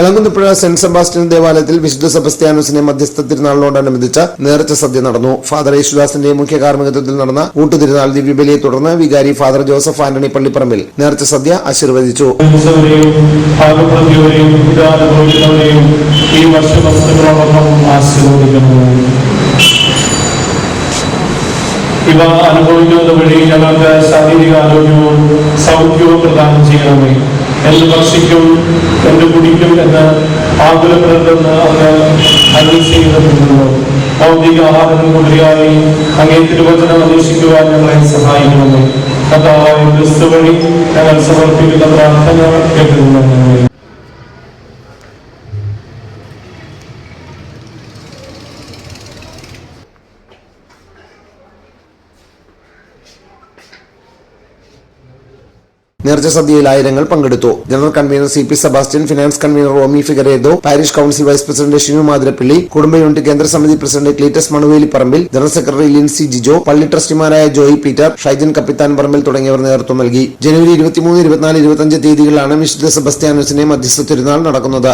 Elankunnapuzha saint Sebastian ദേവാലയത്തിൽ വിശുദ്ധ സെബസ്ത്യാനോസിന്റെ മധ്യസ്ഥ തിരുനാളിനോടനുബന്ധിച്ച് നേർച്ച സദ്യ നടന്നു. ഫാദർ യേശുദാസിന്റെ മുഖ്യ കാർമ്മികത്വത്തിൽ നടന്ന ഊട്ടുതിരുനാൾ ദിവ്യബലിയെ തുടർന്ന് വികാരി ഫാദർ ജോസഫ് ആന്റണി പള്ളിപ്പറമ്പിൽ നേർച്ച സദ്യ ആശീർവദിച്ചു. ഈ ഇവ അനുഭവിക്കുന്നത് വഴി ഞങ്ങൾക്ക് ശാരീരിക ആരോഗ്യവും സൗഖ്യവും പ്രദാനം ചെയ്യണമേ. എന്ത് ഭക്ഷിക്കും എന്ന് കുടിക്കും എന്ന് ആഗ്രഹപ്പെടുന്ന അങ്ങ് അരുൾ ചെയ്തിട്ടുണ്ടല്ലോ ഭൗതിക കൂടിയായി അങ്ങേ തിരുവചനം അന്വേഷിക്കുവാൻ ഞങ്ങളെ സഹായിക്കണമേ കഥാവായ ക്രിസ്തു വഴി ഞങ്ങൾ സമർപ്പിക്കുന്ന പ്രാർത്ഥന കേട്ടിരുന്നു നേർച്ച സദ്യയിൽ ആയിരങ്ങൾ പങ്കെടുത്തു. General convener C P Sebastian finance convener Romy Figueredo parish council vice president Shinu Mathirappally കുടുംബ യൂണിറ്റ് കേന്ദ്ര സമിതി president Cletus Manuveli Parambil general secretary Lincy Jijo പള്ളി ട്രസ്റ്റിമാരായ ജോയി പീറ്റർ ഷൈജൻ കപ്പിത്താൻ പറമ്പിൽ തുടങ്ങിയവർ നേതൃത്വം നൽകി. ജനുവരി ഇരുപത്തിമൂന്ന് ഇരുപത്തിനാല് ഇരുപത്തിയഞ്ച് തീയതികളിലാണ് വിശുദ്ധ സെബസ്ത്യാനോസിനെ മധ്യസ്ഥ തിരുനാൾ നടക്കുന്നത്.